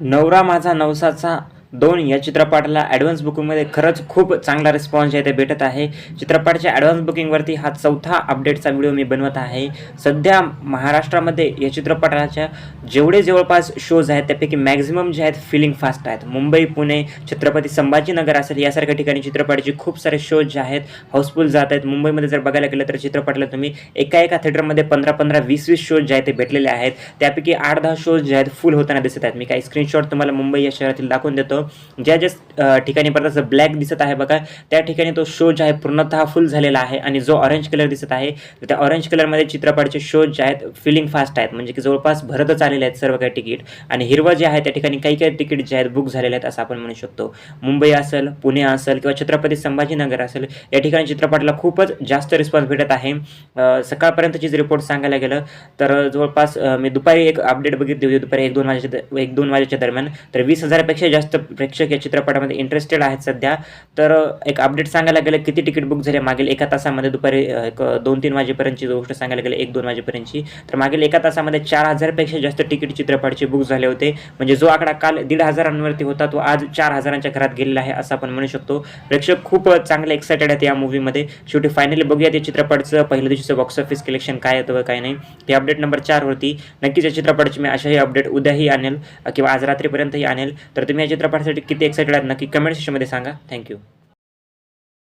नवरा माझा नवसाचा दोन या चित्रपटाला ॲडव्हान्स बुकिंगमध्ये खरंच खूप चांगला रिस्पॉन्स आहे ते भेटत आहे. चित्रपटाच्या ॲडव्हान्स बुकिंगवरती हा चौथा अपडेटचा व्हिडिओ मी बनवत आहे. सध्या महाराष्ट्रामध्ये या चित्रपटाच्या जेवढे जवळपास शोज आहेत त्यापैकी मॅक्झिमम जे आहेत फिलिंग फास्ट आहेत. मुंबई पुणे छत्रपती संभाजीनगर असेल यासारख्या ठिकाणी चित्रपटाचे खूप सारे शोज जे आहेत हाऊसफुल जात आहेत. मुंबईमध्ये जर बघायला गेलं तर चित्रपटाला तुम्ही एका एका थिएटरमध्ये पंधरा पंधरा वीस वीस शोज जे आहेत ते भेटलेले आहेत. त्यापैकी आठ दहा शोज जे आहेत फुल होताना दिसत आहेत. मी काही स्क्रीनशॉट तुम्हाला मुंबई या शहरातील दाखवून देतो. ज्या ज्या ठिकाणी परत ब्लॅक दिसत आहे बघा त्या ठिकाणी तो शो जे आहे पूर्णतः फुल झालेला आहे आणि जो ऑरेंज कलर दिसत आहे तर त्या ऑरेंज कलरमध्ये चित्रपटाचे शोज जे आहेत फिलिंग फास्ट आहेत. म्हणजे की जवळपास भरतच आलेले आहेत सर्व काही तिकीट. आणि हिरवं जे आहे त्या ठिकाणी काही काही तिकीट जे आहेत बुक झालेले आहेत असं आपण म्हणू शकतो. मुंबई असेल पुणे असेल किंवा छत्रपती संभाजीनगर असेल या ठिकाणी चित्रपटाला खूपच जास्त रिस्पॉन्स भेटत आहे. सकाळपर्यंतची रिपोर्ट सांगायला गेलं तर जवळपास मी दुपारी एक अपडेट बघितली होती दुपारी एक दोन वाजेच्या एक दोन वाजेच्या दरम्यान. तर वीस हजारापेक्षा जास्त प्रेक्षक या चित्रपटामध्ये इंटरेस्टेड आहेत सध्या. तर एक अपडेट सांगायला गेलं किती तिकीट बुक झाले? मागील एका तासामध्ये दुपारी एक दोन तीन वाजेपर्यंतची गोष्ट सांगायला गेलं एक दोन वाजेपर्यंतची. तर मागील एका तासामध्ये चार हजारपेक्षा जास्त तिकीट चित्रपटाचे बुक झाले होते. म्हणजे जो आकडा काल दीड हजारांवरती होता तो आज चार हजारांच्या घरात गेलेला आहे असं आपण म्हणू शकतो. प्रेक्षक खूप चांगले एक्सायटेड आहेत या मूवीमध्ये शेवटी फायनली बघूयात या चित्रपटाचं पहिल्या दिवशीचं बॉक्स ऑफिस कलेक्शन काय येतं व काय नाही. ते अपडेट नंबर चारवरती नक्कीच या चित्रपटाची मी अशाही अपडेट उद्याही आणेल किंवा आज रात्रीपर्यंतही आणेल. तर तुम्ही या चित्रपट चित्रपटासाठी किती एक्सायटेड आहात नक्की कमेंट सेक्शनमध्ये सांगा. थँक्यू